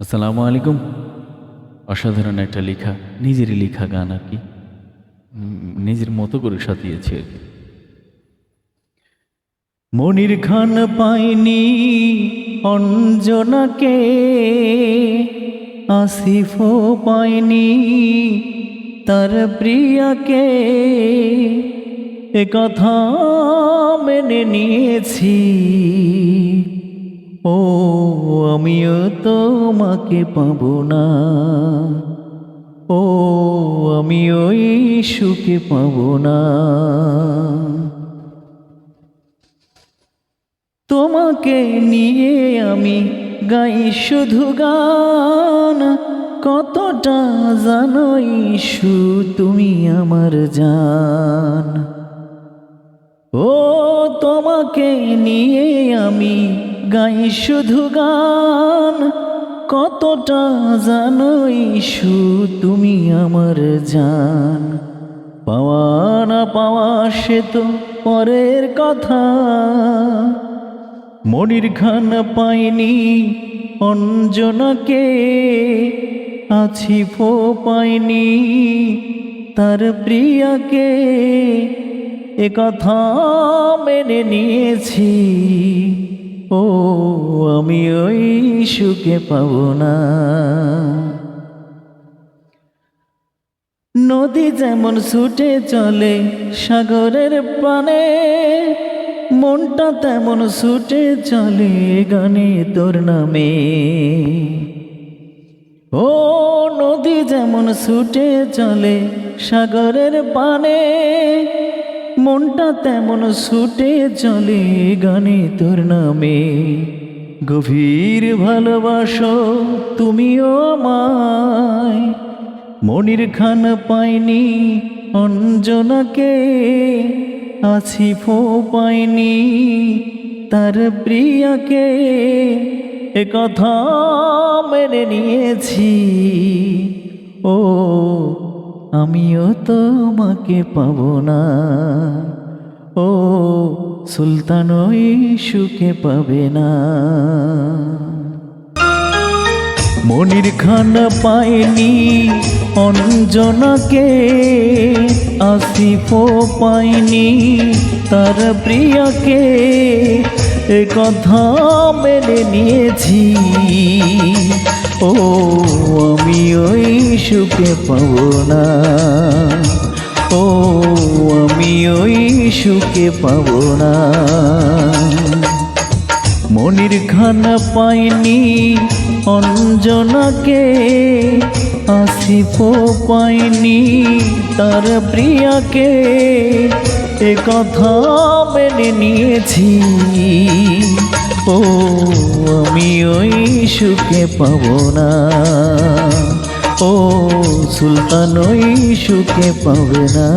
আসসালামু আলাইকুম। অসাধারণ একটা লেখা, নিজেরই লেখা গান আর কি। নিজের মতো করে সাজিয়েছে আর কি। মনির খান পাইনি অঞ্জনাকে, আসিফও পাইনি তার প্রিয়াকে। এ কথা মেনে নিয়েছি। ও, আমিও তোমাকে পাবো না। ও আমি ওই সুখে পাবো না। তোমাকে নিয়ে আমি গাই শুধু গান, কতটা জানো ইস্যু তুমি আমার জান। ও, তোমাকে নিয়ে আমি গাই শুধু গান, কতটা জানো ইস্যু তুমি আমার জান? পাওয়া না পাওয়া সে তো পরের কথা। মনির খান পাইনি অঞ্জনাকে, আছি ফো পাইনি তার প্রিয়াকে। এ কথা মেনে নিয়েছি ও আমি ওই সুখে পাব না। নদী যেমন ছুটে চলে সাগরের পানে, মনটা তেমন ছুটে চলে গানে তোর নামে। ও নদী যেমন ছুটে চলে সাগরের পানে মনটা তেমন ছুটে চলে গানে তোর নামে। গভীর ভালোবাসো তুমিও আমায়। মনির খান পাইনি অঞ্জনাকে, আছি ফো পাইনি তার প্রিয়াকে। এ কথা মেনে নিয়েছি, ও আমিও তোমাকে পাব না। ও সুলতান, ওই সুখে পাবে না। মনির খান পায়নি অঞ্জনাকে, আসিফও পায়নি তার প্রিয়াকে। এ কথা মেনে নিয়েছি। ও সুখে পাব না। ও আমি ওই সুখে পাব না। মনির খান পাইনি অঞ্জনাকে আসিফ পাইনি তার প্রিয়াকে। এ কথা মেনে নিয়েছি। ও আমি ওই সুখে পাব না। ও সুলতান ওই সুখে পাবে না।